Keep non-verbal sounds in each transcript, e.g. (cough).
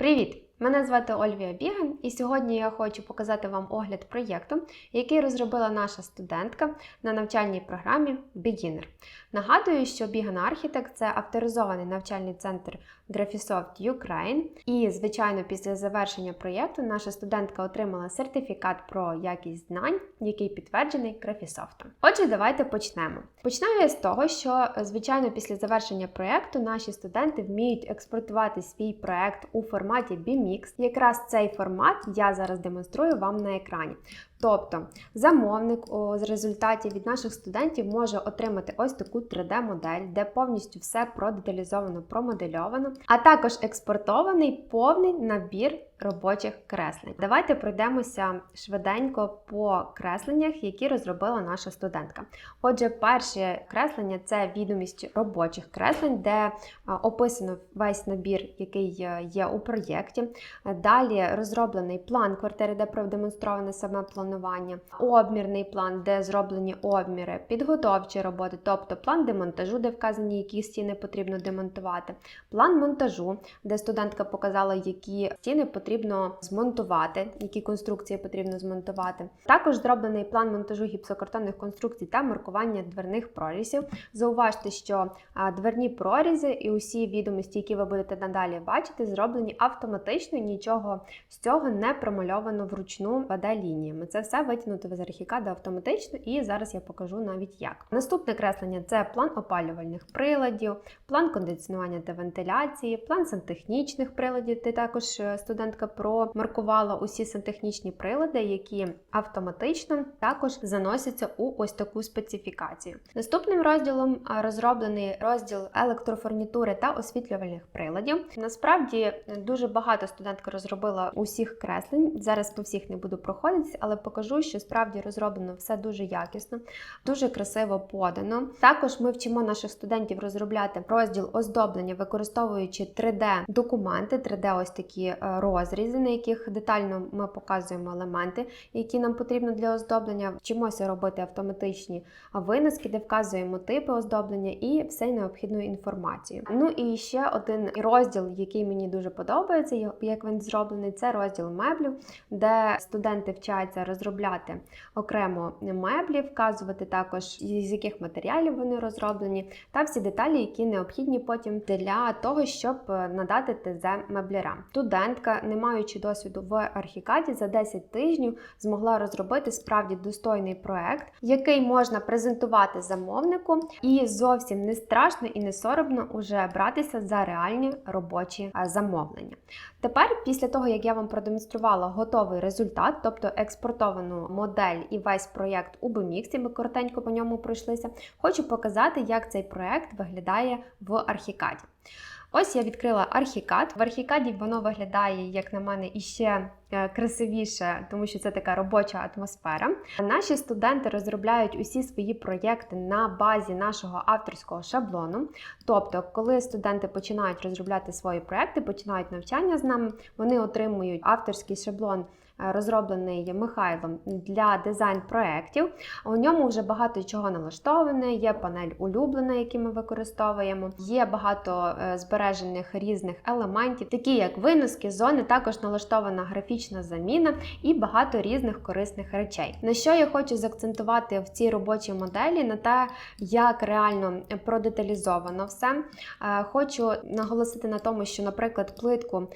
Привіт! Мене звати Ольвія Біган, і сьогодні я хочу показати вам огляд проєкту, який розробила наша студентка на навчальній програмі Beginner. Нагадую, що Began Architect – це авторизований навчальний центр Graphisoft Ukraine. І, звичайно, після завершення проєкту наша студентка отримала сертифікат про якість знань, який підтверджений Graphisoft. Отже, давайте почнемо. Починаю я з того, що, звичайно, після завершення проєкту наші студенти вміють експортувати свій проєкт у форматі BMX. Якраз цей формат я зараз демонструю вам на екрані. Тобто замовник у результаті від наших студентів може отримати ось таку 3D-модель, де повністю все продеталізовано, промодельовано, а також експортований повний набір робочих креслень. Давайте пройдемося швиденько по кресленнях, які розробила наша студентка. Отже, перше креслення це відомість робочих креслень, де описано весь набір, який є у проєкті. Далі розроблений план квартири, де продемонстроване саме планування, обмірний план, де зроблені обміри, підготовчі роботи, тобто план демонтажу, де вказані, які стіни потрібно демонтувати, план монтажу, де студентка показала, які стіни потрібно змонтувати, які конструкції потрібно змонтувати. Також зроблений план монтажу гіпсокартонних конструкцій та маркування дверних прорізів. Зауважте, що дверні прорізи і усі відомості, які ви будете надалі бачити, зроблені автоматично, нічого з цього не промальовано вручну вода лініями. Це все витягнуто з архікада автоматично, і зараз я покажу навіть як. Наступне креслення це план опалювальних приладів, план кондиціонування та вентиляції, план сантехнічних приладів. Ти також студентка промаркувала усі сантехнічні прилади, які автоматично також заносяться у ось таку специфікацію. Наступним розділом розроблений розділ електрофурнітури та освітлювальних приладів. Насправді дуже багато студентка розробила усіх креслень. Зараз по всіх не буду проходитися, але покажу, що справді розроблено все дуже якісно, дуже красиво подано. Також ми вчимо наших студентів розробляти розділ оздоблення, використовуючи 3D-документи, 3D ось такі розрізи, на яких детально ми показуємо елементи, які нам потрібно для оздоблення. Вчимося робити автоматичні виноски, де вказуємо типи оздоблення і все необхідну інформацію. Ну і ще один розділ, який мені дуже подобається, як він зроблений, це розділ меблів, де студенти вчаться розробляти окремо меблі, вказувати також, з яких матеріалів вони розроблені, та всі деталі, які необхідні потім для того, щоб надати ТЗ меблярам. Студентка, не маючи досвіду в архікаді, за 10 тижнів змогла розробити справді достойний проект, який можна презентувати замовнику, і зовсім не страшно і не соромно уже братися за реальні робочі замовлення. Тепер, після того, як я вам продемонструвала готовий результат, тобто експортовану модель і весь проєкт у BMX, ми коротенько по ньому пройшлися, хочу показати, як цей проєкт виглядає в архікаді. Ось я відкрила архікад. В архікаді воно виглядає, як на мене, іще красивіше, тому що це така робоча атмосфера. Наші студенти розробляють усі свої проєкти на базі нашого авторського шаблону. Тобто, коли студенти починають розробляти свої проєкти, починають навчання з нами, вони отримують авторський шаблон. Розроблений Михайлом для дизайн-проєктів. У ньому вже багато чого налаштоване, є панель улюблена, які ми використовуємо, є багато збережених різних елементів, такі як виноски, зони, також налаштована графічна заміна і багато різних корисних речей. На що я хочу заакцентувати в цій робочій моделі, на те, як реально продеталізовано все. Хочу наголосити на тому, що, наприклад, плитку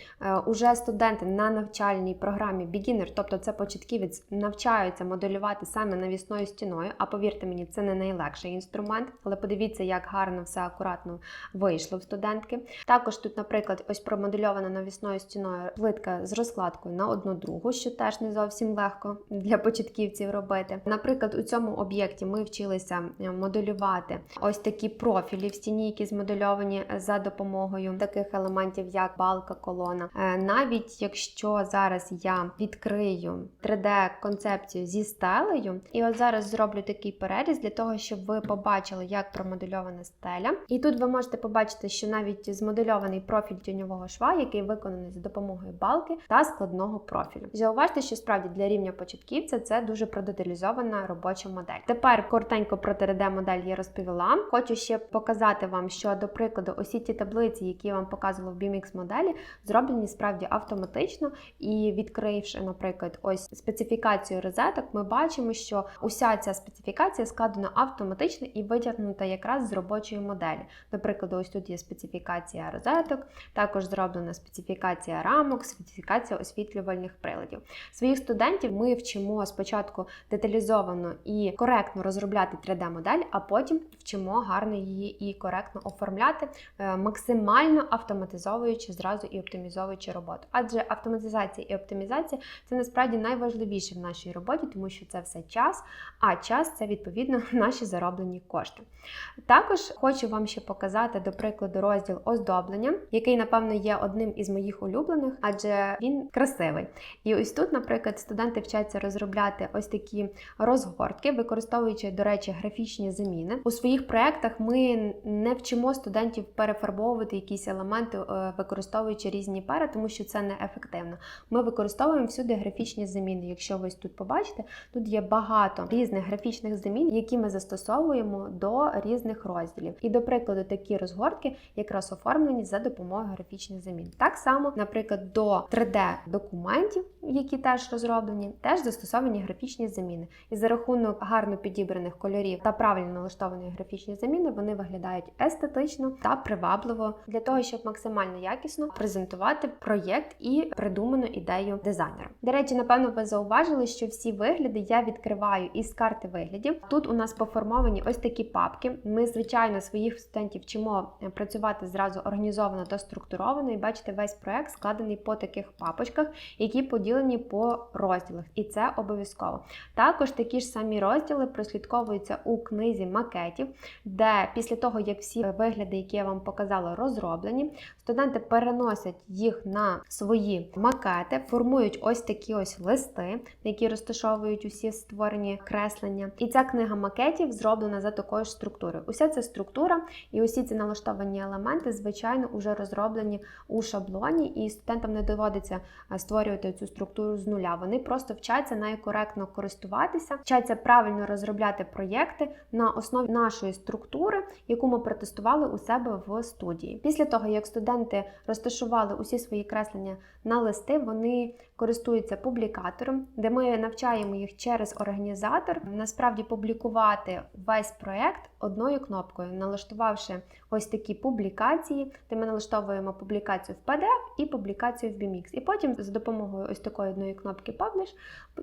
уже студенти на навчальній програмі Begin тобто це початківець навчаються моделювати саме навісною стіною. А повірте мені, це не найлегший інструмент, але подивіться, як гарно все акуратно вийшло в студентки. Також тут, наприклад, ось промодельована навісною стіною плитка з розкладкою на одну другу, що теж не зовсім легко для початківців робити. Наприклад, у цьому об'єкті ми вчилися моделювати ось такі профілі в стіні, які змодельовані за допомогою таких елементів, як балка, колона. Навіть якщо зараз я відкрию відкрию 3D-концепцію зі стелею. І от зараз зроблю такий переріз для того, щоб ви побачили, як промодельована стеля. І тут ви можете побачити, що навіть змодельований профіль тюньового шва, який виконаний за допомогою балки та складного профілю. Зауважте, що справді для рівня початківця це дуже продеталізована робоча модель. Тепер коротенько про 3D-модель я розповіла. Хочу ще показати вам, що до прикладу, усі ті таблиці, які я вам показувала в BMX моделі, зроблені справді автоматично. І відкривши, наприклад, ось специфікацію розеток, ми бачимо, що уся ця специфікація складена автоматично і витягнута якраз з робочої моделі. До прикладу, ось тут є специфікація розеток, також зроблена специфікація рамок, специфікація освітлювальних приладів. Своїх студентів ми вчимо спочатку деталізовано і коректно розробляти 3D-модель, а потім вчимо гарно її і коректно оформляти, е, максимально автоматизовуючи зразу і оптимізовуючи роботу. Адже автоматизація і оптимізація це насправді найважливіше в нашій роботі, тому що це все час, а час це відповідно (laughs) наші зароблені кошти. Також хочу вам ще показати, до прикладу, розділ оздоблення, який, напевно, є одним із моїх улюблених, адже він красивий. І ось тут, наприклад, студенти вчаться розробляти ось такі розгортки, використовуючи, до речі, графічні заміни. У своїх проєктах ми не вчимо студентів перефарбовувати якісь елементи, е, використовуючи різні пари, тому що це неефективно. Ми використовуємо всюди графічні заміни. Якщо ви тут побачите, тут є багато різних графічних замін, які ми застосовуємо до різних розділів. І, до прикладу, такі розгортки якраз оформлені за допомогою графічних замін. Так само, наприклад, до 3D-документів, які теж розроблені, теж застосовані графічні заміни. І за рахунок гарно підібраних кольорів та правильно налаштованої графічні заміни, вони виглядають естетично та привабливо для того, щоб максимально якісно презентувати проєкт і придуману ідею дизайнера. До речі, напевно, ви зауважили, що всі вигляди я відкриваю із карти виглядів. Тут у нас поформовані ось такі папки. Ми, звичайно, своїх студентів вчимо е, працювати зразу організовано та структуровано. І бачите, весь проект складений по таких папочках, які поділені по розділах, і це обов'язково. Також такі ж самі розділи прослідковуються у книзі макетів, де після того, як всі вигляди, які я вам показала, розроблені, студенти переносять їх на свої макети, формують ось такі ось листи, які розташовують усі створені креслення. І ця книга макетів зроблена за такою ж структурою. Уся ця структура і усі ці налаштовані елементи, звичайно, вже розроблені у шаблоні, і студентам не доводиться е, створювати цю структуру з нуля. Вони просто вчаться нею коректно користуватися, вчаться правильно розробляти проєкти на основі нашої структури, яку ми протестували у себе в студії. Після того, як студенти розташували усі свої креслення на листи, вони користуються публікатором, де ми навчаємо їх через організатор насправді публікувати весь проєкт одною кнопкою, налаштувавши ось такі публікації, де ми налаштовуємо публікацію в PDF і публікацію в BMX. І потім за допомогою ось такої одної кнопки Publish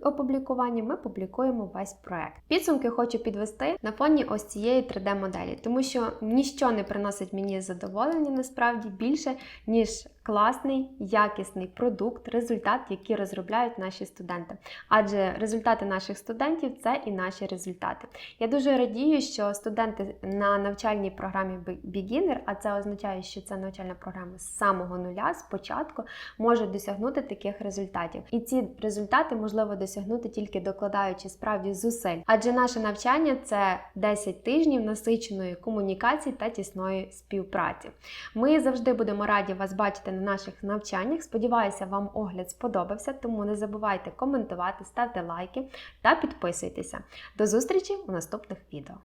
опублікування ми публікуємо весь проект. Підсумки хочу підвести на фоні ось цієї 3D-моделі, тому що ніщо не приносить мені задоволення насправді більше, ніж класний, якісний продукт, результат, який розробляють наші студенти. Адже результати наших студентів це і наші результати. Я дуже радію, що студенти на навчальній програмі Beginner, а це означає, що це навчальна програма з самого нуля, спочатку, можуть досягнути таких результатів. І ці результати можливо досягнути тільки докладаючи справді зусиль. Адже наше навчання це 10 тижнів насиченої комунікації та тісної співпраці. Ми завжди будемо раді вас бачити на наших навчаннях. Сподіваюся, вам огляд сподобався, тому не забувайте коментувати, ставте лайки та підписуйтеся. До зустрічі у наступних відео.